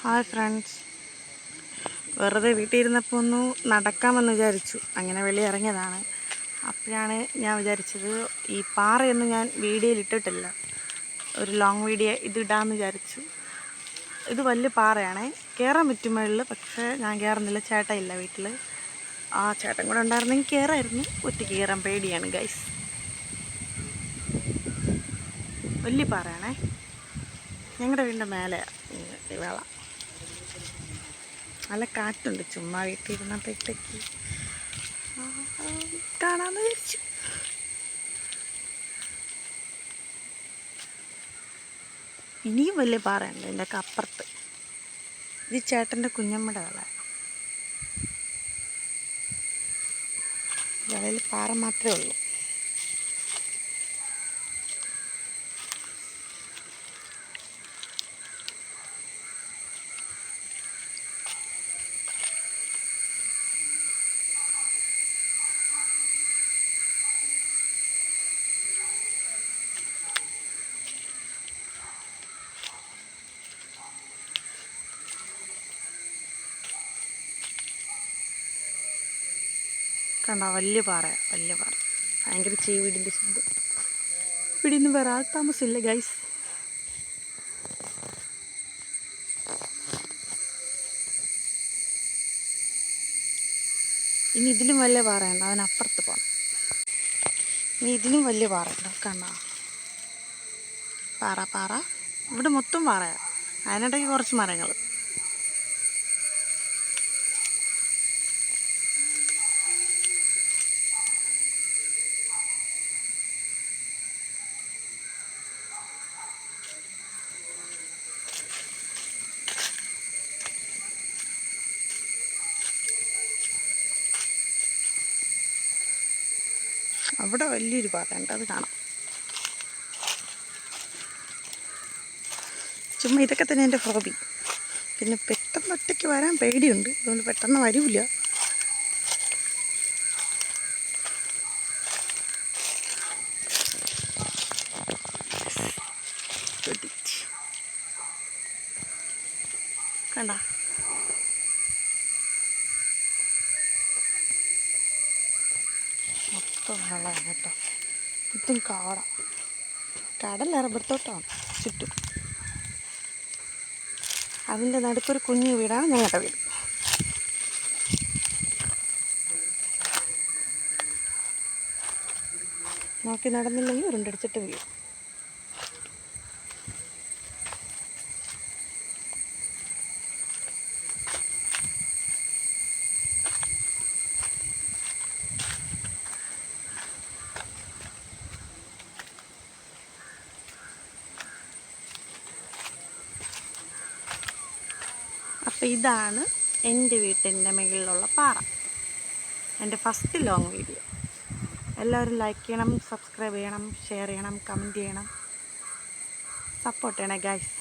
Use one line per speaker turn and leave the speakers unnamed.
Hi friends. വെറുതെ വീട്ടിൽ ഇരുന്നപ്പോൾ ഒന്ന് നടക്കാമെന്ന് വിചാരിച്ചു. അങ്ങനെ വെളി ഇറങ്ങിയതാണ്. അപ്പോഴാണ് ഞാൻ വിചാരിച്ചത് ഈ പാറയൊന്നും ഞാൻ വീഡിയോയിൽ ഇട്ടിട്ടില്ല. ഒരു ലോങ് വീഡിയോ ഇത് ഇടാമെന്ന് വിചാരിച്ചു. ഇത് വലിയ പാറയാണേ. കയറാൻ പറ്റും മുകളിൽ പക്ഷേ ഞാൻ കയറുന്നില്ല ചേട്ടൻ ഇല്ല വീട്ടിൽ. ആ ചേട്ടൻ കൂടെ ഉണ്ടായിരുന്നെങ്കിൽ കയറായിരുന്നു ഒറ്റയ്ക്ക് കയറാൻ പേടിയാണ് ഗൈസ് വലിയ പാറയാണേ. ഞങ്ങളുടെ വീടിന്റെ മേലെയാണ് ഈ വേള. നല്ല കാറ്റുണ്ട്. ചുമ്മാ വീട്ടിൽ ഇരുന്നപ്പോഴത്തേക്ക് കാണാമെന്ന് വിചാരിച്ചു. ഇനിയും വലിയ പാറയുണ്ട് എന്റെ ഒക്കെ അപ്പുറത്ത്. ഇത് ചേട്ടന്റെ കുഞ്ഞമ്മയുടെ വേള വിളയിൽ പാറ മാത്രമേ ഉള്ളൂ. കണ്ട? വലിയ പാറ വലിയ പാറ. ഭയങ്കര ചീവീടിന്റെ ശബ്ദം ഇവിടെ നിന്ന് വേറെ ആൾ താമസമില്ല ഗൈസ് ഇനി ഇതിലും വലിയ പാറയുണ്ട് അതിനപ്പുറത്ത് പോകണം ഇനി ഇതിലും വലിയ പാറയുണ്ട് കണ്ട? പാറ പാറ. ഇവിടെ മൊത്തം പാറയാണ് അതിനിടയ്ക്ക് കുറച്ച് മരങ്ങൾ അവിടെ വലിയൊരു പാറയുണ്ട് അത് കാണാം. ചുമ്മാ ഇതൊക്കെ തന്നെ എന്റെ ഹോബി. പിന്നെ പെട്ടെന്ന് ഒറ്റയ്ക്ക് വരാൻ പേടിയുണ്ട് അതുകൊണ്ട് പെട്ടെന്ന് വരില്ല കണ്ട? മൊത്തം വെള്ളമാണ് കേട്ടോ മൊത്തം കാട. കടൽ റബ്ബർത്തോട്ടമാണ് ചുറ്റും. അതിന്റെ നടുക്കൊരു കുഞ്ഞു വീടാണ് ഞങ്ങളുടെ വീട്. നോക്കി നടന്നില്ലെങ്കിൽ ഉരുണ്ടടിച്ചിട്ട് വീഴും. അപ്പോൾ ഇതാണ് എന്റെ വീട്ടിന്റെ മുകളിലുള്ള പാറ. എന്റെ ഫസ്റ്റ് ലോങ് വീഡിയോ. എല്ലാവരും ലൈക്ക് ചെയ്യണം സബ്സ്ക്രൈബ് ചെയ്യണം ഷെയർ ചെയ്യണം കമന്റ് ചെയ്യണം. സപ്പോർട്ട് ചെയ്യണേ ഗൈസ്